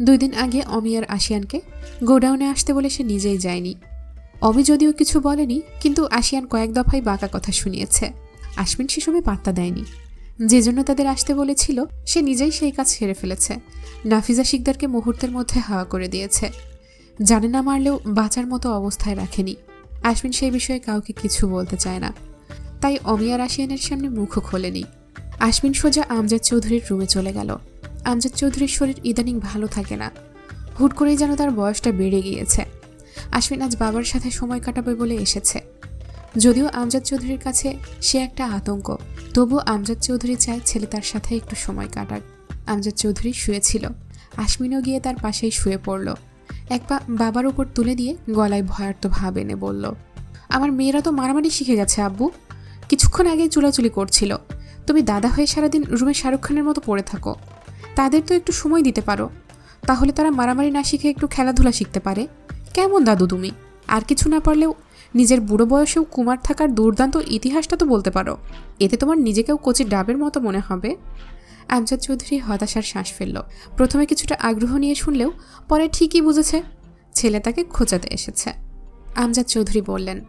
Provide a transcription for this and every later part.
দুই দিন আগে অমি আর আশিয়ানকে গোডাউনে আসতে বলে সে নিজেই যায়নি। অমি যদিও কিছু বলেনি, কিন্তু আশিয়ান কয়েক দফায় বাঁকা কথা শুনিয়েছে। আশমিন সে সময় পাত্তা দেয়নি। যে জন্য তাদের আসতে বলেছিল, সে নিজেই সেই কাজ সেরে ফেলেছে। নাফিজা শিকদারকে মুহূর্তের মধ্যে হাওয়া করে দিয়েছে। জানে না মারলেও বাঁচার মতো অবস্থায় রাখেনি। আশমিন সেই বিষয়ে কাউকে কিছু বলতে চায় না। তাই অমিয়ার আশিয়ানের সামনে মুখও খোলেনি। আশমিন সোজা আমজাদ চৌধুরীর রুমে চলে গেল। আমজাদ চৌধুরীর শরীর ইদানিং ভালো থাকে না। হুট করেই যেন তার বয়সটা বেড়ে গিয়েছে। আশমিন আজ বাবার সাথে সময় কাটাবে বলে এসেছে। যদিও আমজাদ চৌধুরীর কাছে সে একটা আতঙ্ক তবু আমজাদ চৌধুরী চায় ছেলে তার সাথে একটু সময় কাটাক আমজাদ চৌধুরী শুয়েছিল। আশমিনও গিয়ে তার পাশেই শুয়ে পড়ল। এক পা বাবার উপর তুলে দিয়ে গলায় ভয়ার্থ ভাব এনে বলল, আমার মেয়েরা তো মারামারি শিখে গেছে, আব্বু। কিছুক্ষণ আগে চুলাচুলি করছিল। তুমি দাদা হয়ে সারাদিন রুমে শাহরুখ খানের মতো পড়ে থাকো। তাদের তো একটু সময় দিতে পারো। তাহলে তারা মারামারি না শিখে একটু খেলাধুলা শিখতে পারে। কেমন দাদু তুমি? আর কিছু না পারলেও নিজের বুড়ো বয়সেও কুমার থাকার দুর্দান্ত ইতিহাসটা তো বলতে পারো। এতে তোমার নিজেকেও কচি ডাবের মতো মনে হবে। আমজাদ চৌধুরী হতাশার শ্বাস ফেলল। প্রথমে কিছুটা আগ্রহ নিয়ে শুনলেও পরে ঠিকই বুঝেছে, ছেলে তাকে খোঁচাতে এসেছে। আমজাদ চৌধুরী বললেন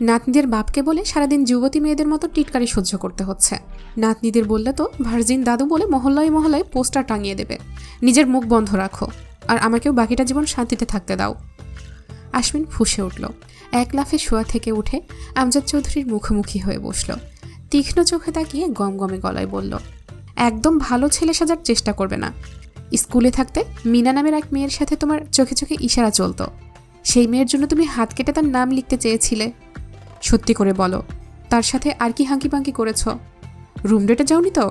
নাতনিদের বাপকে বলে সারাদিন যুবতী মেয়েদের মতো টিটকারি সহ্য করতে হচ্ছে। নাতনিদের বললে তো, ভার্জিন দাদু বলে মহল্লায় মহল্লায় পোস্টার টাঙিয়ে দেবে। নিজের মুখ বন্ধ রাখো। আর আমাকেও বাকিটা জীবন শান্তিতে থাকতে দাও। আশমিন ফুসে উঠল। এক লাফে শোয়া থেকে উঠে আমজাদ চৌধুরীর মুখোমুখি হয়ে বসল। তীক্ষ্ণ চোখে তাকিয়ে গমগমে গলায় বলল, একদম ভালো ছেলে সাজার চেষ্টা করবে না। স্কুলে থাকতে মিনা নামের এক মেয়ের সাথে তোমার চোখে চোখে ইশারা চলতো। সেই মেয়ের জন্য তুমি হাত কেটে তার নাম লিখতে চেয়েছিলে। সত্যি করে বলো। তার সাথে আর কি হাঙ্কি পাঙ্কি করেছ? রুম ডেটে যাওনি তো?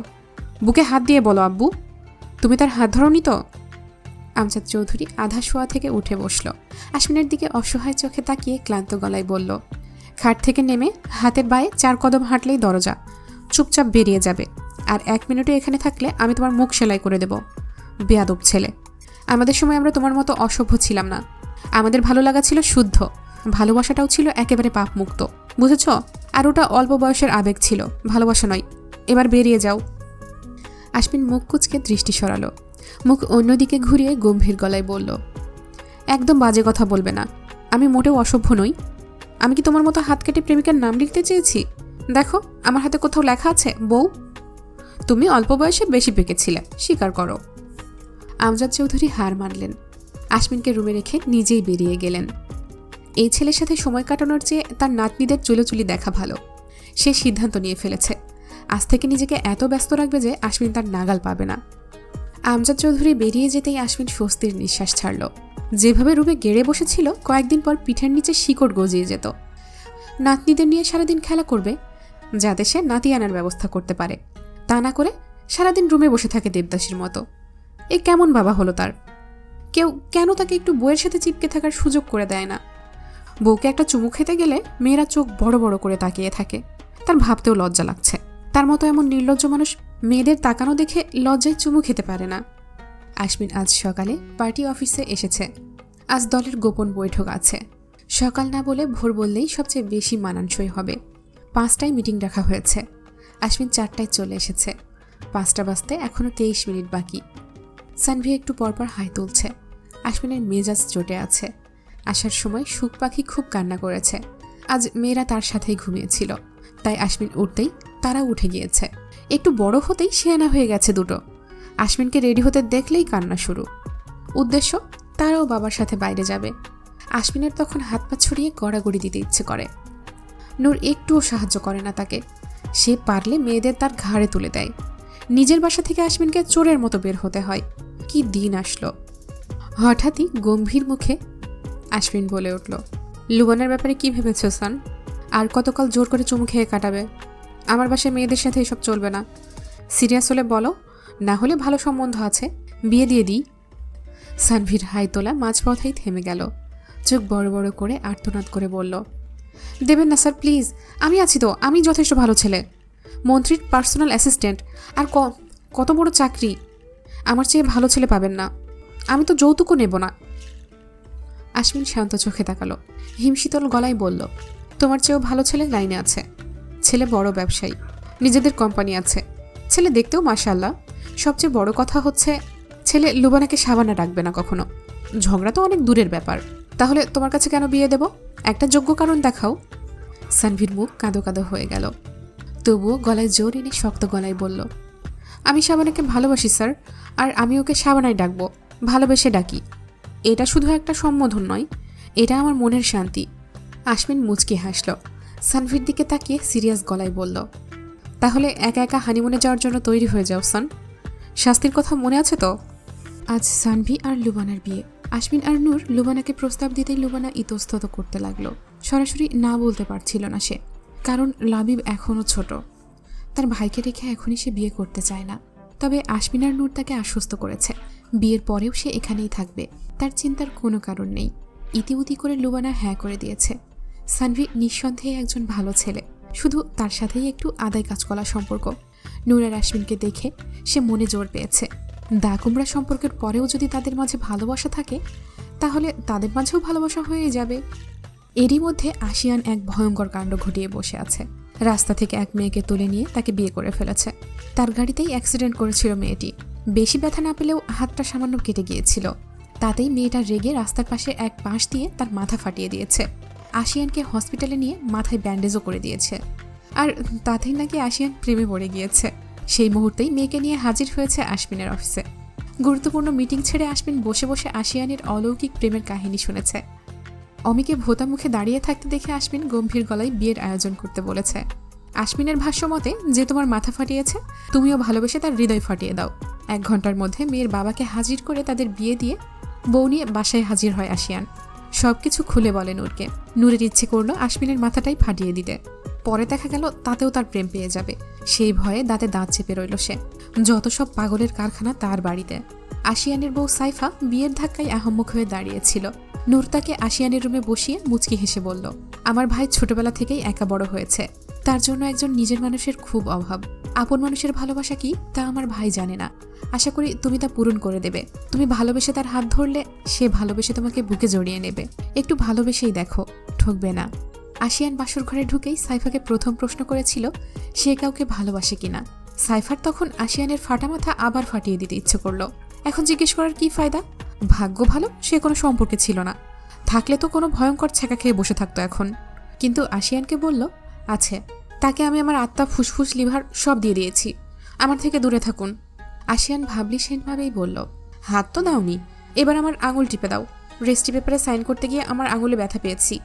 বুকে হাত দিয়ে বলো, আব্বু। তুমি তার হাত ধরোনি তো? আমজাদ চৌধুরী আধা শোয়া থেকে উঠে বসল। আশমিনের দিকে অসহায় চোখে তাকিয়ে ক্লান্ত গলায় বলল, খাট থেকে নেমে হাতের বায়ে চার কদম হাঁটলেই দরজা। চুপচাপ বেরিয়ে যাবে। আর এক মিনিটে এখানে থাকলে আমি তোমার মুখ সেলাই করে দেব। বেয়াদব ছেলে। আমাদের সময় আমরা তোমার মতো অসভ্য ছিলাম না। আমাদের ভালো লাগা ছিল শুদ্ধ। ভালোবাসাটাও ছিল একেবারে পাপমুক্ত, বুঝেছ? আর ওটা অল্প বয়সের আবেগ ছিল, ভালোবাসা নয়। এবার বেরিয়ে যাও। আশমিন মুখ কুচকে দৃষ্টি সরালো। মুখ অন্যদিকে ঘুরিয়ে গম্ভীর গলায় বলল, একদম বাজে কথা বলবে না। আমি মোটেও অসভ্য নই। আমি কি তোমার মতো হাত কেটে প্রেমিকার নাম লিখতে চেয়েছি? দেখো, আমার হাতে কোথাও লেখা আছে, বউ। তুমি অল্প বয়সে বেশি পেকেছিলে, স্বীকার করো। আমজাদ চৌধুরী হার মানলেন। আশমিনকে রুমে রেখে নিজেই বেরিয়ে গেলেন। এই ছেলের সাথে সময় কাটানোর চেয়ে তার নাতনিদের চুলোচুলি দেখা ভালো। সে সিদ্ধান্ত নিয়ে ফেলেছে। আজ থেকে নিজেকে এত ব্যস্ত রাখবে যে আশ্বিন তার নাগাল পাবে না। আমজাদ চৌধুরী বেরিয়ে যেতেই আশ্বিন স্বস্তির নিঃশ্বাস ছাড়ল। যেভাবে রুমে গেড়ে বসেছিল, কয়েকদিন পর পিঠের নিচে শিকড় গজিয়ে যেত। নাতনিদের নিয়ে সারাদিন খেলা করবে, যাতে সে নাতি আনার ব্যবস্থা করতে পারে। তা না করে সারাদিন রুমে বসে থাকে দেবদাসীর মতো। এ কেমন বাবা হলো তার? কেউ কেন তাকে একটু বইয়ের সাথে চিপকে থাকার সুযোগ করে দেয় না? বউকে একটা চুমু খেতে গেলে মেয়েরা চোখ বড় বড় করে তাকিয়ে থাকে। তার ভাবতেও লজ্জা লাগছে। তার মতো এমন নির্লজ্জ মানুষ মেয়েদের তাকানো দেখে লজ্জায় চুমু খেতে পারে না। আশমিন আজ সকালে পার্টি অফিসে এসেছে। আজ দলের গোপন বৈঠক আছে। সকাল না বলে ভোর বললেই সবচেয়ে বেশি মানানসই হবে। পাঁচটায় মিটিং রাখা হয়েছে। আশমিন চারটায় চলে এসেছে। পাঁচটা বাজতে এখনও তেইশ মিনিট বাকি। সানভি একটু পরপর হাই তুলছে। আশমিনের মেজাজ চটে আছে। আসার সময় সুখ পাখি খুব কান্না করেছে। আজ মেয়েরা তার সাথেই ঘুমিয়েছিল। তাই আশমিন উঠতেই তারা উঠে গিয়েছে। একটু বড় হতেই শেয়ানা হয়ে গেছে দুটো। আশমিনকে রেডি হতে দেখলেই কান্না শুরু। উদ্দেশ্য, তারাও বাবার সাথে বাইরে যাবে। আশমিনের তখন হাত পা ছড়িয়ে গড়াগড়ি দিতে ইচ্ছে করে। নূর একটুও সাহায্য করে না তাকে। সে পারলে মেয়েদের তার ঘাড়ে তুলে দেয়। নিজের বাসা থেকে আশমিনকে চোরের মতো বের হতে হয়। কি দিন আসলো। হঠাৎই গম্ভীর মুখে আশমিন বলে উঠল। লুবানের ব্যাপারে কি ভেবেছ, সান? আর কতকাল জোর করে চুমু খেয়ে কাটাবে? আমার বাসায় মেয়েদের সাথে এসব চলবে না। সিরিয়াস হলে বলো, না হলে ভালো সম্বন্ধ আছে। বিয়ে দিয়ে দিই। সানভীর হাই তোলা মাঝপথেই থেমে গেল। চোখ বড় বড় করে আর্তনাদ করে বলল, দেবেন না, স্যার, প্লিজ। আমি আছি তো, আমি যথেষ্ট ভালো ছেলে। মন্ত্রীর পার্সোনাল অ্যাসিস্ট্যান্ট। আর কত বড় চাকরি? আমার চেয়ে ভালো ছেলে পাবেন না। আমি তো যৌতুকও নেব না। আশমিন শান্ত চোখে তাকালো। হিমশীতল গলায় বলল, তোমার চেয়েও ভালো ছেলে লাইনে আছে। ছেলে বড় ব্যবসায়ী। নিজেদের কোম্পানি আছে। ছেলে দেখতেও মাশাল্লাহ সবচেয়ে বড় কথা হচ্ছে, ছেলে লুবানাকে সাবানা ডাকবে না কখনো। ঝগড়া তো অনেক দূরের ব্যাপার। তাহলে তোমার কাছে কেন বিয়ে দেব? একটা যোগ্য কারণ দেখাও। সানভির মুখ কাঁদো কাঁদো হয়ে গেল। তবুও গলায় জোর এনে শক্ত গলায় বলল, আমি সাবানাকে ভালোবাসি, স্যার। আর আমি ওকে সাবানায় ডাকবো। ভালোবেসে ডাকি। এটা শুধু একটা সম্বোধন নয়, এটা আমার মনের শান্তি। আশমিন মুচকি হাসল। সানভির দিকে তাকিয়ে সিরিয়াস গলায় বলল, তাহলে একা একা হানিমুনে যাওয়ার জন্য তৈরি হয়ে যাও, সান। শাস্তির কথা মনে আছে তো? আজ সানভি আর লুবানার বিয়ে। আশমিন আর নূর লুবানাকে প্রস্তাব দিতেই লুবানা ইতস্তত করতে লাগল। সরাসরি না বলতে পারছিল না সে, কারণ লাবিব এখনও ছোট। তার ভাইকে রেখে এখনই সে বিয়ে করতে চায় না। তবে আশমিন আর নূর তাকে আশ্বস্ত করেছে। বিয়ের পরেও সে এখানেই থাকবে। তার চিন্তার কোনো কারণ নেই। ইতিউতি করে লুবানা হ্যাঁ করে দিয়েছে। সানভি নিঃসন্দেহে একজন ভালো ছেলে। শুধু তার সাথেই একটু আদায় কাজকলা সম্পর্ক। নূর আর আশমিনকে দেখে সে মনে জোর পেয়েছে। দা কুমড়া সম্পর্কের পরেও যদি তাদের মাঝে ভালোবাসা থাকে, তাহলে তাদের মাঝেও ভালোবাসা হয়ে যাবে। এরই মধ্যে আশিয়ান এক ভয়ঙ্কর কাণ্ড ঘটিয়ে বসে আছে। রাস্তা থেকে এক মেয়েকে তুলে নিয়ে তাকে বিয়ে করে ফেলেছে। তার গাড়িতেই অ্যাক্সিডেন্ট করেছিল মেয়েটি। বেশি ব্যথা না পেলেও হাতটা সামান্য কেটে গিয়েছিল। তাতেই মেয়েটা রেগে রাস্তার পাশে এক পাশ দিয়ে তার মাথা ফাটিয়ে দিয়েছে। আশিয়ানকে হসপিটালে নিয়ে মাথায় ব্যান্ডেজও করে দিয়েছে। আর তাতেই নাকি আশিয়ান প্রেমে পড়ে গিয়েছে। সেই মুহূর্তেই মেয়েকে নিয়ে হাজির হয়েছে আশমিনের অফিসে গুরুত্বপূর্ণ মিটিং ছেড়ে আশমিন বসে বসে আশিয়ানের অলৌকিক প্রেমের কাহিনী শুনেছে। অমিকে ভোতা মুখে দাঁড়িয়ে থাকতে দেখে আশমিন গম্ভীর গলায় বিয়ের আয়োজন করতে বলেছে। আশমিনের ভাষ্য মতে, যে তোমার মাথা ফাটিয়েছে, তুমিও ভালোবেসে তার হৃদয় ফাটিয়ে দাও। এক ঘণ্টার মধ্যে মেয়ের বাবাকে হাজির করে তাদের বিয়ে দিয়ে বউ নিয়ে বাসায় হাজির হয় আশিয়ান সবকিছু খুলে বলে নূরকে। নূরের ইচ্ছে করল আশমিনের মাথাটাই ফাটিয়ে দিতে। পরে দেখা গেল তাতেও তার প্রেম পেয়ে যাবে। সেই ভয়ে দাঁতে দাঁত চেপে রইল সে। যত সব পাগলের কারখানা তার বাড়িতে। আশিয়ানের বউ সাইফা বিয়ের ধাক্কায় আহম্মক হয়ে দাঁড়িয়েছিল। নূর তাকে আশিয়ানের রুমে বসিয়ে মুচকি হেসে বলল, আমার ভাই ছোটবেলা থেকেই একা বড় হয়েছে। তার জন্য একজন নিজের মানুষের খুব অভাব। আপন মানুষের ভালোবাসা কি? তা আমার ভাই জানে না। আশা করি তুমি তা পূরণ করে দেবে। তুমি ভালোবেসে তার হাত ধরলে, সে ভালোবেসে তোমাকে বুকে জড়িয়ে নেবে। একটু ভালোবেসেই দেখো, ঠকবে না। আশিয়ান বাসর ঘরে ঢুকেই সাইফাকে প্রথম প্রশ্ন করেছিল, সে কাউকে ভালোবাসে কিনা সাইফার তখন আশিয়ানের ফাটা মাথা আবার ফাটিয়ে দিতে ইচ্ছে করল। এখন জিজ্ঞেস করার কি ফায়দা? ভাগ্য ভালো, সে কোনো সম্পর্কে ছিল না। থাকলে তো কোনো ভয়ঙ্কর ছেঁকা খেয়ে বসে থাকতো এখন। কিন্তু আশিয়ানকে বলল আছে তাকে আমি আমার আত্মা ফুসফুস, লিভার সব দিয়ে দিয়েছি। আমার থেকে দূরে থাকুন। আশিয়ান ভাবলিসহীনভাবেই বলল, হাত তো দাওনি, এবার আমার আঙুল টিপে দাও। রেস্টি পেপারে সাইন করতে গিয়ে আমার আঙুলে ব্যথা পেয়েছি।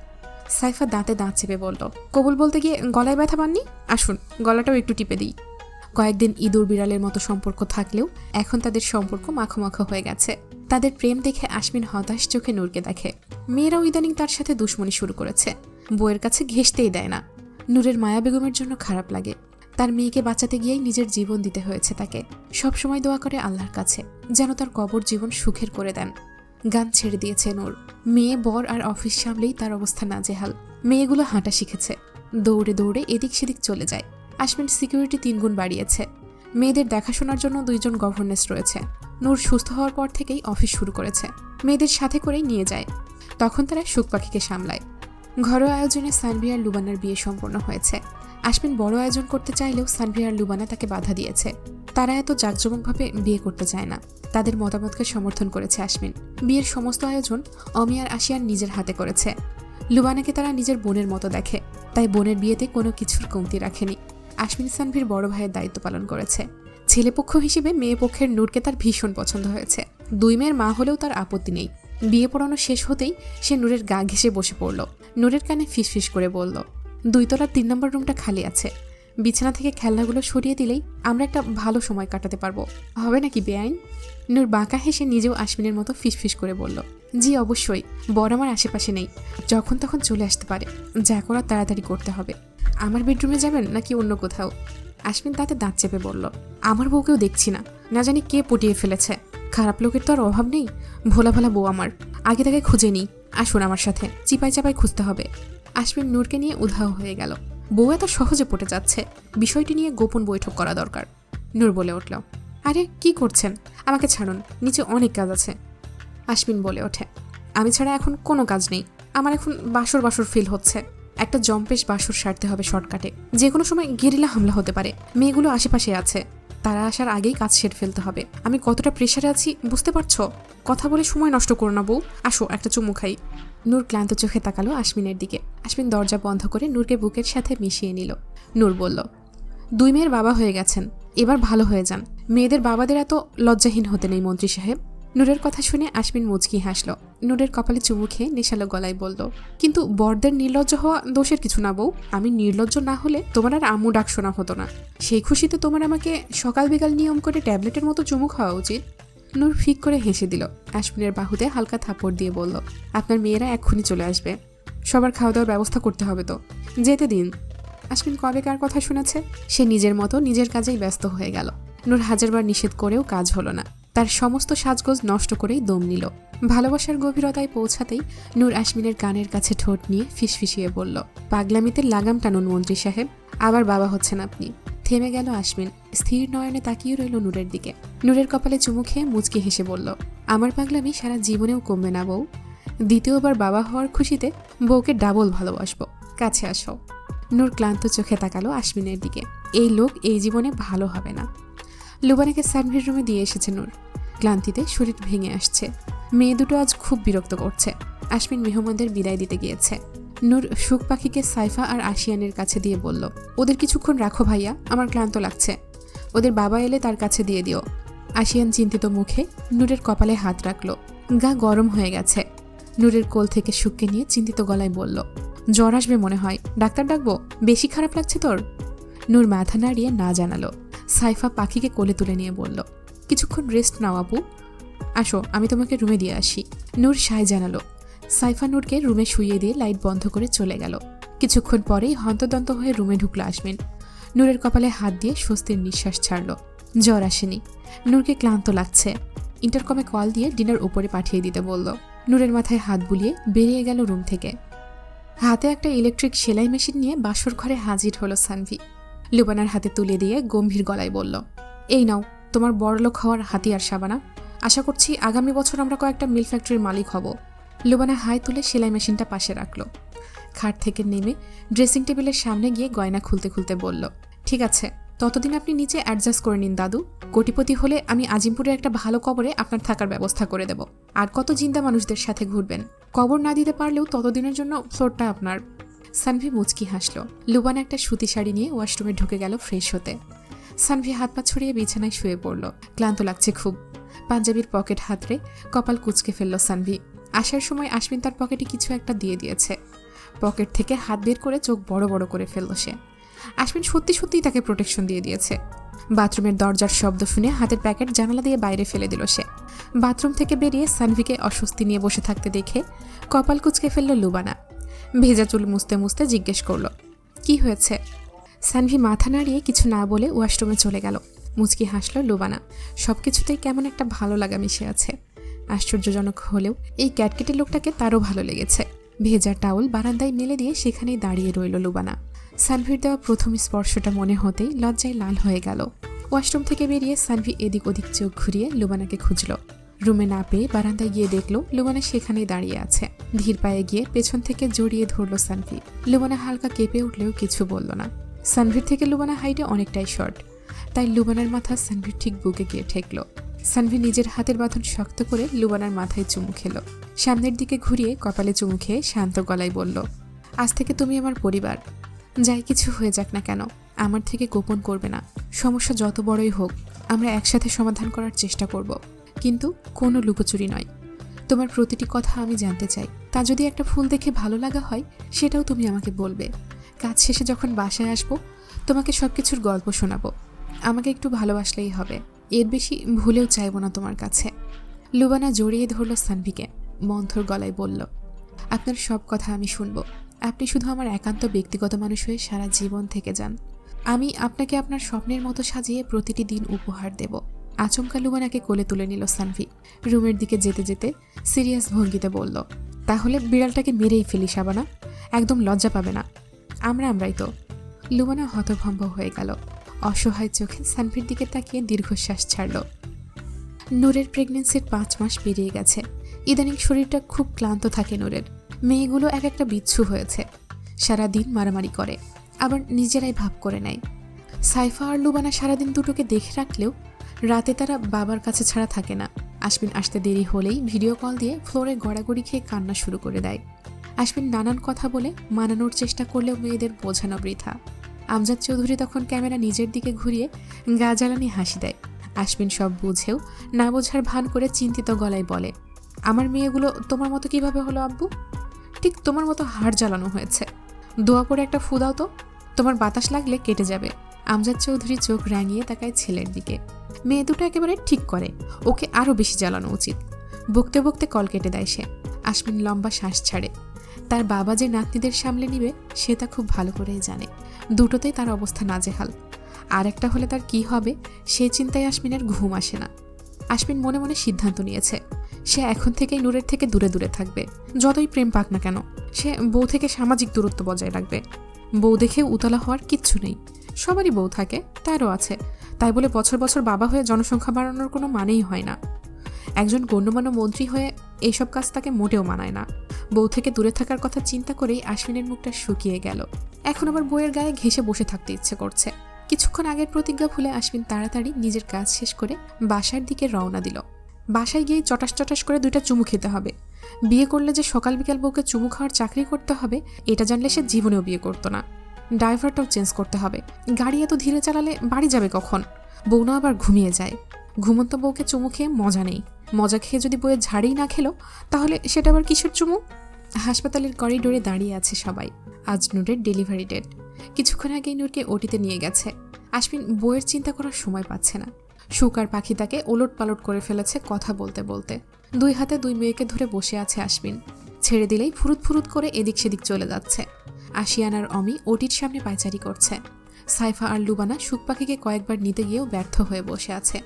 সাইফা দাঁতে দাঁত চেপে বলল, কবুল বলতে গিয়ে গলায় ব্যথা পাননি? আসুন, গলাটাও একটু টিপে দিই। কয়েকদিন ইঁদুর বিড়ালের মতো সম্পর্ক থাকলেও এখন তাদের সম্পর্ক মাখো মাখো হয়ে গেছে। তাদের প্রেম দেখে আশমিন হতাশ চোখে নূরকে দেখে। মেয়েরাও ইদানিং তার সাথে দুশ্মনী শুরু করেছে। বইয়ের কাছে ঘেসতেই দেয় না। নূরের মায়া বেগমের জন্য খারাপ লাগে। তার মেয়েকে বাঁচাতে গিয়েই নিজের জীবন দিতে হয়েছে তাকে। সব সময় দোয়া করে আল্লাহর কাছে, যেন তার কবর জীবন সুখের করে দেন। গান ছেড়ে দিয়েছে নূর। মেয়ে, বর আর অফিস সামলেই তার অবস্থা নাজেহাল। মেয়েগুলো হাঁটা শিখেছে। দৌড়ে দৌড়ে এদিক সেদিক চলে যায়। আশমিন সিকিউরিটি তিনগুণ বাড়িয়েছে। মেয়েদের দেখাশোনার জন্য দুইজন গভর্নেন্স রয়েছে। নূর সুস্থ হওয়ার পর থেকেই অফিস শুরু করেছে। মেয়েদের সাথে করেই নিয়ে যায়। তখন তারা সুখ পাখিকে সামলায়। ঘরোয়া আয়োজনে সানভিয়ার লুবানার বিয়ে সম্পন্ন হয়েছে। আশমিন বড় আয়োজন করতে চাইলেও সানভিয়ার লুবানা তাকে বাধা দিয়েছে। তারা এত জাঁকজমকভাবে বিয়ে করতে চায় না। তাদের মতামতকে সমর্থন করেছে আশমিন বিয়ের সমস্ত আয়োজন অমিয়ার আশিয়ান নিজের হাতে করেছে। লুবানাকে তারা নিজের বোনের মতো দেখে। তাই বোনের বিয়েতে কোনো কিছুর কমতি রাখেনি। আশমিন সানভির বড় ভাইয়ের দায়িত্ব পালন করেছে। ছেলেপক্ষ হিসেবে মেয়ে পক্ষের নূরকে তার ভীষণ পছন্দ হয়েছে। দুই মেয়ের মা হলেও তার আপত্তি নেই। বিয়ে পড়ানো শেষ হতেই সে নূরের গা ঘেসে বসে পড়ল। নূরের কানে ফিসফিস করে বলল, দুইতলার তিন নম্বর রুমটা খালি আছে। বিছানা থেকে খেলনাগুলো সরিয়ে দিলেই আমরা একটা ভালো সময় কাটাতে পারব। হবে নাকি বেআইন? নূর বাঁকা হেসে নিজেও আশমিনের মতো ফিসফিস করে বলল, জি অবশ্যই বড় আমার আশেপাশে নেই। যখন তখন চলে আসতে পারে। যা করার তাড়াতাড়ি করতে হবে। আমার বেডরুমে যাবেন নাকি অন্য কোথাও? আশমিন তাতে দাঁত চেপে বলল, আমার বউকেও দেখছি না। না জানি কে পটিয়ে ফেলেছে। খারাপ লোকের তো আর অভাব নেই। ভোলা ভোলা বউ আমার। আগে তাকে খুঁজে নিই। আসুন আমার সাথে। চিপাই চাপাই খুঁজতে হবে। আশমিন নূরকে নিয়ে উধাও হয়ে গেল। বউ এত সহজে পটে যাচ্ছে। বিষয়টি নিয়ে গোপন বৈঠক করা দরকার। নূর বলে উঠল, আরে, কি করছেন? আমাকে ছাড়ুন। নিচে অনেক কাজ আছে। আশমিন বলে ওঠে, আমি ছাড়া এখন কোনো কাজ নেই। আমার এখন বাসর বাসর ফিল হচ্ছে। একটা জম্পেশ বাসর সারতে হবে শর্টকাটে। যে কোনো সময় গেরিলা হামলা হতে পারে। মেয়েগুলো আশেপাশে আছে। তারা আসার আগেই কাজ সেরে ফেলতে হবে। আমি কতটা প্রেশারে আছি বুঝতে পারছ? কথা বলে সময় নষ্ট করো না বউ। আসো, একটা চুমু খাই। নূর ক্লান্ত চোখে তাকালো আশমিনের দিকে। আশমিন দরজা বন্ধ করে নূরকে বুকের সাথে মিশিয়ে নিল। নূর বলল, দুই মেয়ের বাবা হয়ে গেছেন। এবার ভালো হয়ে যান। মেয়েদের বাবাদের এত লজ্জাহীন হতে নেই মন্ত্রী সাহেব। নূরের কথা শুনে আশমিন মুচকি হাসল। নূরের কপালে চুমু খেয়ে নেশালো গলায় বলল, কিন্তু বরদের নির্লজ্জ হওয়া দোষের কিছু না বউ। আমি নির্লজ্জ না হলে তোমার আর আম্মু ডাক শোনা হতো না। সেই খুশিতে তোমার আমাকে সকাল বিকাল নিয়ম করে ট্যাবলেটের মতো চুমু খাওয়া উচিত? নূর ফিক করে হেসে দিল। আশমিনের বাহুতে হালকা থাপড় দিয়ে বলল, আপনার মেয়েরা এক্ষুনি চলে আসবে। সবার খাওয়া দাওয়ার ব্যবস্থা করতে হবে তো। যেতে দিন। আশমিন কবে কার কথা শুনেছে? সে নিজের মতো নিজের কাজেই ব্যস্ত হয়ে গেল। নূর হাজারবার নিষেধ করেও কাজ হলো না। তার সমস্ত সাজগোজ নষ্ট করেই দম নিল। ভালোবাসার গভীরতায় পৌঁছাতেই নূর আশমিনের কানের কাছে ঠোঁট নিয়ে ফিসফিসিয়ে বলল, পাগলামিতে লাগাম টানুন মন্ত্রী সাহেব, আবার বাবা হচ্ছেন আপনি। থেমে গেল আশমিন, স্থির নয়নে তাকিয়ে রইল নূরের দিকে। নূরের কপালে চুমু খেয়ে মুচকি হেসে বলল, আমার পাগলামি সারা জীবনেও কমবে না বউ। দ্বিতীয়বার বাবা হওয়ার খুশিতে বউকে ডাবল ভালোবাসবো। কাছে আসো। নূর ক্লান্ত চোখে তাকালো আশমিনের দিকে, এই লোক এই জীবনে ভালো হবে না। লুবানাকে সার্ভির রুমে দিয়ে এসেছে নূর ক্লান্তিতে শরীর ভেঙে আসছে। মেয়ে দুটো আজ খুব বিরক্ত করছে। আশমিন মেহমানদের বিদায় দিতে গিয়েছে। নূর সুখ পাখিকে সাইফা আর আশিয়ানের কাছে দিয়ে বলল, ওদের কিছুক্ষণ রাখো ভাইয়া, আমার ক্লান্ত লাগছে। ওদের বাবা এলে তার কাছে দিয়ে দিও। আশিয়ান চিন্তিত মুখে নূরের কপালে হাত রাখল। গা গরম হয়ে গেছে। নূরের কোল থেকে সুখকে নিয়ে চিন্তিত গলায় বলল, জ্বর আসবে মনে হয়। ডাক্তার ডাকবো? বেশি খারাপ লাগছে তোর? নূর মাথা নাড়িয়ে না জানালো। সাইফা পাখিকে কোলে তুলে নিয়ে বলল, কিছুক্ষণ রেস্ট নাও আপু আসো, আমি তোমাকে রুমে দিয়ে আসি। নূর সায় জানালো। সাইফা নূরকে রুমে শুইয়ে দিয়ে লাইট বন্ধ করে চলে গেল। কিছুক্ষণ পরেই হন্তদন্ত হয়ে রুমে ঢুকলো আসমিন। নূরের কপালে হাত দিয়ে স্বস্তির নিঃশ্বাস ছাড়ল। জ্বর আসেনি। নূরকে ক্লান্ত লাগছে। ইন্টারকমে কল দিয়ে ডিনার উপরে পাঠিয়ে দিতে বলল। নূরের মাথায় হাত বুলিয়ে বেরিয়ে গেল রুম থেকে। হাতে একটা ইলেকট্রিক সেলাই মেশিন নিয়ে বাসর ঘরে হাজির হলো সানভি। লুবানার হাতে তুলে দিয়ে গম্ভীর গলায় বলল, এই নাও, তোমার বড়লোক হওয়ার হাতিয়ার সাবানা। আশা করছি আগামী বছর আমরা কয়েকটা মিল ফ্যাক্টরির মালিক হব। লুবানা হাই তুলে সেলাই মেশিনটা পাশে রাখল। খাট থেকে নেমে ড্রেসিং টেবিলের সামনে গিয়ে গয়না খুলতে খুলতে বলল, ঠিক আছে, ততদিন আপনি নিচে অ্যাডজাস্ট করে নিন দাদু। কোটিপতি হলে আমি আজিমপুরের একটা ভালো কবরে আপনার থাকার ব্যবস্থা করে দেব। আর কত জিন্দা মানুষদের সাথে ঘুরবেন। কবর না দিতে পারলেও ততদিনের জন্য ফ্লোরটা আপনার। সানভি মুচকি হাসল। লুবান একটা সুতি শাড়ি নিয়ে ওয়াশরুমে ঢুকে গেল ফ্রেশ হতে। সানভি হাত পা ছড়িয়ে বিছানায় শুয়ে পড়ল। ক্লান্ত লাগছে খুব। পাঞ্জাবির পকেট হাতড়ে কপাল কুচকে ফেলল সানভি। আসার সময় আশমিন তার পকেটে কিছু একটা দিয়ে দিয়েছে। পকেট থেকে হাত বের করে চোখ বড় বড় করে ফেলল সে। আশমিন সত্যি সত্যিই তাকে প্রোটেকশন দিয়ে দিয়েছে। বাথরুমের দরজার শব্দ শুনে হাতের প্যাকেট জানালা দিয়ে বাইরে ফেলে দিল সে। বাথরুম থেকে বেরিয়ে সানভিকে অস্বস্তি নিয়ে বসে থাকতে দেখে কপাল কুচকে ফেলল লুবানা। ভেজা চুল মুছতে মুছতে জিজ্ঞেস করল, কি হয়েছে? সানভি মাথা নাড়িয়ে কিছু না বলে ওয়াশরুমে চলে গেল। মুচকি হাসল লুবানা, সব কিছুতেই কেমন একটা ভালো লাগা মিশে আছে। আশ্চর্যজনক হলেও এই ক্যাটকেটে লোকটাকে তারও ভালো লেগেছে। ভেজা টাউল বারান্দায় মেলে দিয়ে সেখানেই দাঁড়িয়ে রইল লুবানা। সানভির দেওয়া প্রথম স্পর্শটা মনে হতেই লজ্জায় লাল হয়ে গেল। ওয়াশরুম থেকে বেরিয়ে সানভি এদিক ওদিক চোখ ঘুরিয়ে লুবানাকে খুঁজল। রুমে না পেয়ে বারান্দায় গিয়ে দেখল লুবানা সেখানেই দাঁড়িয়ে আছে। ধীর পায়ে গিয়ে পেছন থেকে জড়িয়ে ধরল সানভি। লুবানা হালকা কেঁপে উঠলেও কিছু বলল না। সানভির থেকে লুবানা হাইটে অনেকটাই শর্ট। তাই লুবানার মাথা সানভির ঠিক বুকে গিয়ে ঠেকল। সানভি নিজের হাতের বাঁধন শক্ত করে লুবানার মাথায় চুমু খেল। সামনের দিকে ঘুরিয়ে কপালে চুমু খেয়ে শান্ত গলায় বলল, আজ থেকে তুমি আমার পরিবার। যাই কিছু হয়ে যাক না কেন, আমার থেকে গোপন করবে না। সমস্যা যত বড়ই হোক, আমরা একসাথে সমাধান করার চেষ্টা করব। কিন্তু কোনো লুকোচুরি নয়। তোমার প্রতিটি কথা আমি জানতে চাই। তা যদি একটা ফুল দেখে ভালো লাগা হয়, সেটাও তুমি আমাকে বলবে। কাজ শেষে যখন বাসায় আসব, তোমাকে সব কিছুর গল্প শোনাবো। আমাকে একটু ভালোবাসলেই হবে। এর বেশি ভুলেও চাইব না তোমার কাছে। লুবানা জড়িয়ে ধরল সানভিকে। মন্থর গলায় বলল, আপনার সব কথা আমি শুনব। আপনি শুধু আমার একান্ত ব্যক্তিগত মানুষ হয়ে সারা জীবন থেকে যান। আমি আপনাকে আপনার স্বপ্নের মতো সাজিয়ে প্রতিটি দিন উপহার দেব। আচমকা লুবানাকে কোলে তুলে নিল সানভি। রুমের দিকে যেতে যেতে সিরিয়াস ভঙ্গিতে বলল, তাহলে বিড়ালটাকে মেরেই ফেলি সাবানা একদম লজ্জা পাবে না। আমরা আমরাই তো। লুবানা হতভম্ব হয়ে গেল। অসহায় চোখে সানভির দিকে তাকিয়ে দীর্ঘশ্বাস ছাড়ল। নূরের প্রেগনেন্সির পাঁচ মাস পেরিয়ে গেছে। ইদানিং শরীরটা খুব ক্লান্ত থাকে নূরের। মেয়েগুলো এক একটা বিচ্ছু হয়েছে। সারা দিন মারামারি করে। আবার নিজেরাই ভাব করে নেয়। সাইফা আর লুবানা সারাদিন দুটোকে দেখে রাখলেও রাতে তারা বাবার কাছে ছাড়া থাকে না। আশমিন আসতে দেরি হলেই ভিডিও কল দিয়ে ফ্লোরে গড়াগড়ি খেয়ে কান্না শুরু করে দেয়। আশমিন নানান কথা বলে মানানোর চেষ্টা করলেও মেয়েদের বোঝানো বৃথা। আমজাদ চৌধুরী তখন ক্যামেরা নিজের দিকে ঘুরিয়ে গা জ্বালানি হাসি দেয়। আশমিন সব বুঝেও না বোঝার ভান করে চিন্তিত গলায় বলে, আমার মেয়েগুলো তোমার মতো কীভাবে হলো আব্বু? ঠিক তোমার মতো হাড় জ্বালানো হয়েছে। দোয়া করে একটা ফু দাও তো। তোমার বাতাস লাগলে কেটে যাবে। আমজাদ চৌধুরী চোখ রাঙিয়ে তাকায় ছেলের দিকে। মেয়ে দুটো একেবারে ঠিক করে। ওকে আরও বেশি জ্বালানো উচিত। বকতে বকতে কল কেটে দেয় সে। আশমিন লম্বা শ্বাস ছাড়ে। তার বাবা যে নাতনিদের সামলে নিবে, সে তা খুব ভালো করেই জানে। দুটোতেই তার অবস্থা নাজেহাল। আর একটা হলে তার কি হবে সেই চিন্তায় আশমিনের ঘুম আসে না। আশমিন মনে মনে সিদ্ধান্ত নিয়েছে। সে এখন থেকেই নূরের থেকে দূরে দূরে থাকবে। যতই প্রেম পাক না কেন, সে বউ থেকে সামাজিক দূরত্ব বজায় রাখবে। বউ দেখে উতলা হওয়ার কিচ্ছু নেই। সবারই বউ থাকে, তারও আছে। তাই বলে বছর বছর বাবা হয়ে জনসংখ্যা বাড়ানোর কোনো মানেই হয় না। একজন গণ্যমান্য মন্ত্রী হয়ে এইসব কাজ তাকে মোটেও মানায় না। বউ থেকে দূরে থাকার কথা চিন্তা করেই আশ্বিনের মুখটা শুকিয়ে গেল। এখন আবার বইয়ের গায়ে ঘেসে বসে থাকতে ইচ্ছে করছে। কিছুক্ষণ আগের প্রতিজ্ঞা ভুলে আশ্বিন তাড়াতাড়ি নিজের কাজ শেষ করে বাসার দিকে রওনা দিল। বাসায় গিয়ে চটাস চটাস করে দুইটা চুমু খেতে হবে। বিয়ে করলে যে সকাল বিকাল বউকে চুমু খাওয়ার চাকরি করতে হবে, এটা জানলে সে জীবনেও বিয়ে করতো না। ড্রাইভারটাও চেঞ্জ করতে হবে। গাড়ি এত ধীরে চালালে বাড়ি যাবে কখন? বউ না আবার ঘুমিয়ে যায়। ঘুমন্ত বউকে চুমু খেয়ে মজা নেই। মজা খেয়ে যদি বইয়ের ঝাড়েই না খেলো, তাহলে সেটা আবার কিসের চুমু? হাসপাতালের করিডোরে দাঁড়িয়ে আছে সবাই। আজ নূরের ডেলিভারি ডেট। কিছুক্ষণ আগেই নূরকে ওটিতে নিয়ে গেছে। আশমিন বইয়ের চিন্তা করার সময় পাচ্ছে না। শুকার পাখি তাকে ওলট পালট করে ফেলেছে কথা বলতে বলতে। দুই হাতে দুই মেয়েকে ধরে বসে আছে আশমিন ছেড়ে দিলেই ফুরুত ফুরুত করে এদিক সেদিক চলে যাচ্ছে। আশিয়ান আর অমি ওটির সামনে পায়চারি করছে। সাইফা আর লুবানা সুখ পাখিকে কয়েকবার নিতে গিয়েও ব্যর্থ হয়ে বসে আছে।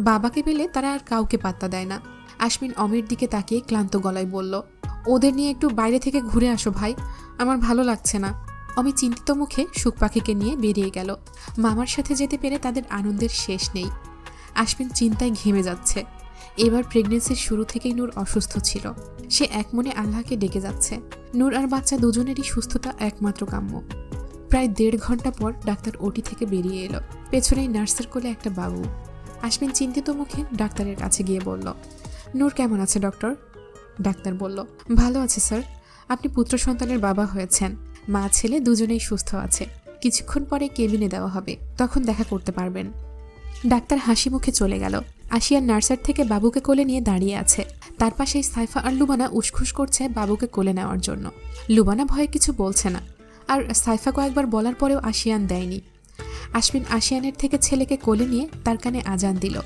বাবাকে পেলে তারা আর কাউকে পাত্তা দেয় না। আশমিন অমির দিকে তাকিয়ে ক্লান্ত গলায় বলল, ওদের নিয়ে একটু বাইরে থেকে ঘুরে আসো ভাই, আমার ভালো লাগছে না। অমি চিন্তিত মুখে সুখ পাখিকে নিয়ে বেরিয়ে গেল। মামার সাথে যেতে পেরে তাদের আনন্দের শেষ নেই। আশমিন চিন্তায় ঘেমে যাচ্ছে। এবার প্রেগনেন্সির শুরু থেকেই নূর অসুস্থ ছিল। সে এক মনে আল্লাহকে ডেকে যাচ্ছে। নূর আর বাচ্চা দুজনেরই সুস্থতা একমাত্র কাম্য। প্রায় দেড় ঘণ্টা পর ডাক্তার ওটি থেকে বেরিয়ে এলো। পেছনেই নার্সের কোলে একটা বাবু। আশমিন চিন্তিত মুখে ডাক্তারের কাছে গিয়ে বলল, নূর, কেমন আছে ডক্টর? ডাক্তার বলল, ভালো আছে, স্যার। আপনি পুত্র সন্তানের বাবা হয়েছেন। মা, ছেলে দুজনেই সুস্থ আছে। কিছুক্ষণ পরে কেবিনে দেওয়া হবে। তখন দেখা করতে পারবেন। ডাক্তার হাসি মুখে চলে গেল। আসিয়ার নার্সার থেকে বাবুকে কোলে নিয়ে দাঁড়িয়ে আছে। তার পাশেই সাইফা আর লুবানা উসখুস করছে বাবুকে কোলে নেওয়ার জন্য। লুবানা ভয়ে কিছু বলছে না। আর সাইফা কয়েকবার বলার পরেও আশিয়ান দেয়নি। আশমিন আশিয়ানের থেকে ছেলেকে কোলে নিয়ে তার কানে আজান দিল।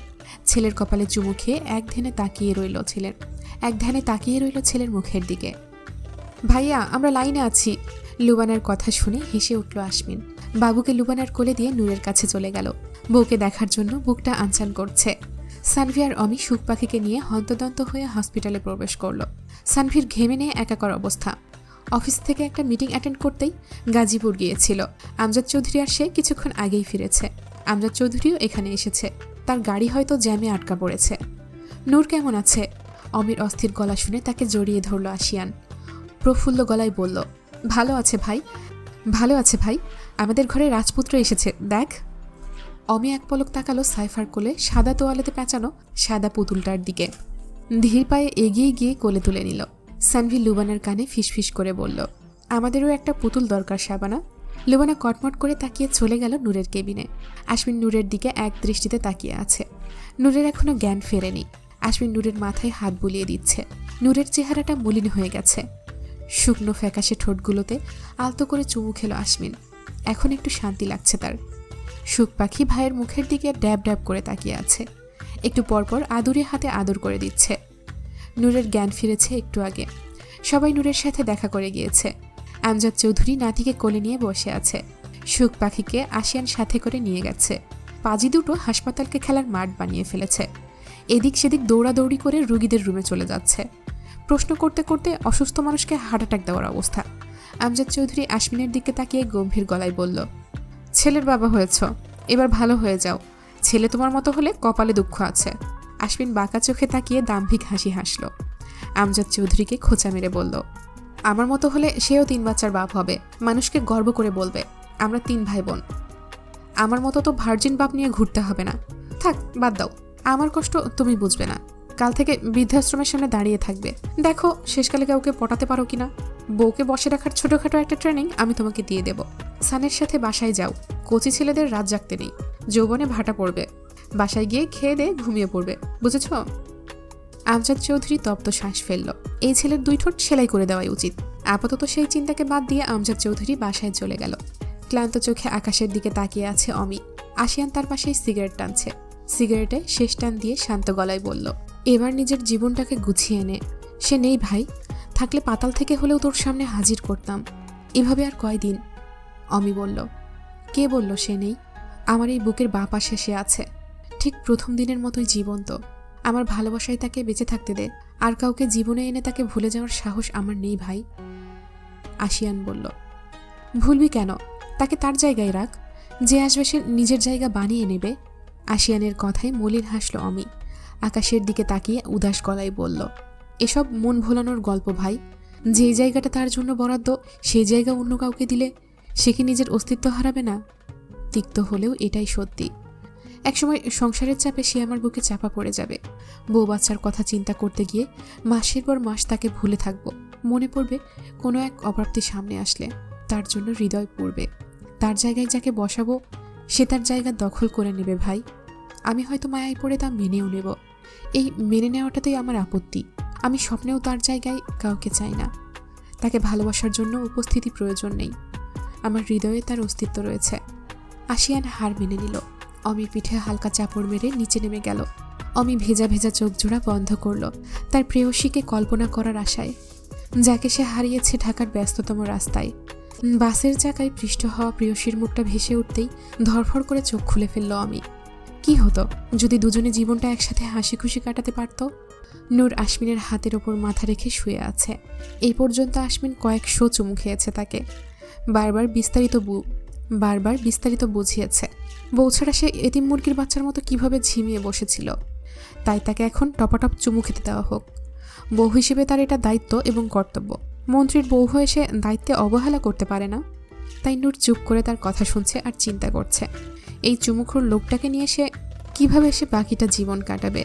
ছেলের কপালে চুমু খেয়ে এক ধ্যানে তাকিয়ে রইল ছেলের এক ধ্যানে তাকিয়ে রইল ছেলের মুখের দিকে। ভাইয়া, আমরা লাইনে আছি। লুবানার কথা শুনে হেসে উঠল আশমিন। বাবুকে লুবানার কোলে দিয়ে নূরের কাছে চলে গেল। বউকে দেখার জন্য বুকটা আনচান করছে। সানভিয়ার অমি সুখ পাখিকে নিয়ে হন্তদন্ত হয়ে হসপিটালে প্রবেশ করল। সানভির ঘেমে নিয়ে একাকর অবস্থা। অফিস থেকে একটা মিটিং অ্যাটেন্ড করতেই গাজীপুর গিয়েছিল। আমজাদ চৌধুরী আর সে কিছুক্ষণ আগেই ফিরেছে। আমজাদ চৌধুরীও এখানে এসেছে। তার গাড়ি হয়তো জ্যামে আটকা পড়েছে। নূর কেমন আছে? অমির অস্থির গলা শুনে তাকে জড়িয়ে ধরল আসিয়ান। প্রফুল্ল গলায় বলল, ভালো আছে ভাই। ভালো আছে ভাই। আমাদের ঘরে রাজপুত্র এসেছে। দেখ। অমি এক পলক তাকালো সাইফার কোলে সাদা তোয়ালেতে পেঁচানো সাদা পুতুলটার দিকে। ধীর পায়ে এগিয়ে গিয়ে কোলে তুলে নিল। সানভি লুবানার কানে ফিসফিস করে বলল, আমাদেরও একটা পুতুল দরকার, শাবানা। লুবানা কটমট করে তাকিয়ে চলে গেল নূরের কেবিনে। আশমিন নূরের দিকে এক দৃষ্টিতে তাকিয়ে আছে। নূরের এখনও জ্ঞান ফেরেনি। আশমিন নূরের মাথায় হাত বুলিয়ে দিচ্ছে। নূরের চেহারাটা মলিন হয়ে গেছে। শুকনো ফ্যাকাশে ঠোঁটগুলোতে আলতো করে চুমু খেলো আশমিন। এখন একটু শান্তি লাগছে তার। সুখ পাখি ভাইয়ের মুখের দিকে ড্যাব ড্যাব করে তাকিয়ে আছে। একটু পরপর আদুরে হাতে আদর করে দিচ্ছে। নূরের জ্ঞান ফিরেছে একটু আগে। সবাই নূরের সাথে দেখা করে গিয়েছে। আমজাদ চৌধুরী নাতিকে কোলে নিয়ে বসে আছে। সুখ পাখিকে আসিয়ান সাথে করে নিয়ে গেছে। পাজি দুটো হাসপাতালকে খেলার মাঠ বানিয়ে ফেলেছে। এদিক সেদিক দৌড়াদৌড়ি করে রুগীদের রুমে চলে যাচ্ছে। প্রশ্ন করতে করতে অসুস্থ মানুষকে হার্ট অ্যাটাক দেওয়ার অবস্থা। আমজাদ চৌধুরী আশমিনের দিকে তাকিয়ে গম্ভীর গলায় বলল ছেলের বাবা হয়েছ, এবার ভালো হয়ে যাও। ছেলে তোমার মতো হলে কপালে দুঃখ আছে। আশমিন বাঁকা চোখে তাকিয়ে দাম্ভিক হাসি হাসল। আমজাদ চৌধুরীকে খোঁচা মেরে বলল, আমার মতো হলে সেও তিন বাচ্চার বাপ হবে, মানুষকে গর্ব করে বলবে, আমরা তিন ভাই বোন আমার মতো তো ভার্জিন বাপ নিয়ে ঘুরতে হবে না। থাক, বাদ দাও, আমার কষ্ট তুমি বুঝবে না। কাল থেকে বৃদ্ধাশ্রমের সামনে দাঁড়িয়ে থাকবে। দেখো, শেষকালে কাউকে পটাতে পারো কিনা? বউকে বসে রাখার ছোটখাটো একটা ট্রেনিং আমি তোমাকে দিয়ে দেব। সানের সাথে বাসায় যাও। কচি ছেলেদের রাত জাগতে নেই। যৌবনে ভাটা পড়বে। বাসায় গিয়ে খেয়ে দিয়ে ঘুমিয়ে পড়বে। বুঝেছ? আমজাদ চৌধুরী তপ্ত শ্বাস ফেলল। এই ছেলের দুই ঠোঁট সেলাই করে দেওয়াই উচিত। আপাতত সেই চিন্তাকে বাদ দিয়ে আমজাদ চৌধুরী বাসায় চলে গেল। ক্লান্ত চোখে আকাশের দিকে তাকিয়ে আছে অমি। আসিয়ান তার পাশেই সিগারেট টানছে। সিগারেটে শেষ টান দিয়ে শান্ত গলায় বলল, এবার নিজের জীবনটাকে গুছিয়ে নে। সে নেই ভাই থাকলে পাতাল থেকে হলেও তোর সামনে হাজির করতাম। এভাবে আর কয়দিন? অমি বলল, কে বলল সে নেই? আমার এই বুকের বাঁ পাশে সে আছে। ঠিক প্রথম দিনের মতোই জীবন্ত। আমার ভালোবাসায় তাকে বেঁচে থাকতে দে। আর কাউকে জীবনে এনে তাকে ভুলে যাওয়ার সাহস আমার নেই ভাই। আশিয়ান বলল, ভুলবি কেন? তাকে তার জায়গায় রাখ। যে আসবে সে নিজের জায়গা বানিয়ে নেবে। আশিয়ানের কথায় মলিন হাসল অমি। আকাশের দিকে তাকিয়ে উদাস গলায় বলল এসব মন ভোলানোর গল্প ভাই। যে জায়গাটা তার জন্য বরাদ্দ, সেই জায়গা অন্য কাউকে দিলে সে কি নিজের অস্তিত্ব হারাবে না? তিক্ত হলেও এটাই সত্যি। একসময় সংসারের চাপে সে আমার বুকে চাপা পড়ে যাবে। বউ বাচ্চার কথা চিন্তা করতে গিয়ে মাসের পর মাস তাকে ভুলে থাকব। মনে পড়বে কোনো এক অপ্রাপ্তি সামনে আসলে, তার জন্য হৃদয় পড়বে। তার জায়গায় যাকে বসাবো, সে তার জায়গা দখল করে নেবে ভাই। আমি হয়তো মায়ায় পড়ে তা মেনেও নেব। এই মেনে নেওয়াটাতেই আমার আপত্তি। আমি স্বপ্নেও তার জায়গায় কাউকে চাই না। তাকে ভালোবাসার জন্য উপস্থিতি প্রয়োজন নেই। আমার হৃদয়ে তার অস্তিত্ব রয়েছে। আশিয়ান হার মেনে নিল। অমির পিঠে হালকা চাপড় মেরে নিচে নেমে গেল। অমি ভেজা ভেজা চোখ জোড়া বন্ধ করল। তার প্রেয়সীকে কল্পনা করার আশায়। যাকে সে হারিয়েছে ঢাকার ব্যস্ততম রাস্তায়। বাসের চাকায় পৃষ্ঠ হওয়া প্রেয়সীর মুখটা ভেসে উঠতেই ধরফর করে চোখ খুলে ফেলল আমি কি হতো? যদি দুজনে জীবনটা একসাথে হাসি খুশি কাটাতে পারত? নূর আশমিনের হাতের ওপর মাথা রেখে শুয়ে আছে। এই পর্যন্ত আশমিন কয়েকশো চুমু খেয়েছে তাকে। বারবার বিস্তারিত বু বারবার বিস্তারিত বুঝিয়েছে। বউ ছাড়া সে এতিম মুরগির বাচ্চার মতো কীভাবে ঝিমিয়ে বসেছিল? তাই তাকে এখন টপাটপ চুমু খেতে দেওয়া হোক। বউ হিসেবে তার এটা দায়িত্ব এবং কর্তব্য। মন্ত্রীর বউ হয়ে সে দায়িত্বে অবহেলা করতে পারে না। তাই নূর চুপ করে তার কথা শুনছে আর চিন্তা করছে। এই চুমুখোর লোকটাকে নিয়ে সে কীভাবে সে বাকিটা জীবন কাটাবে?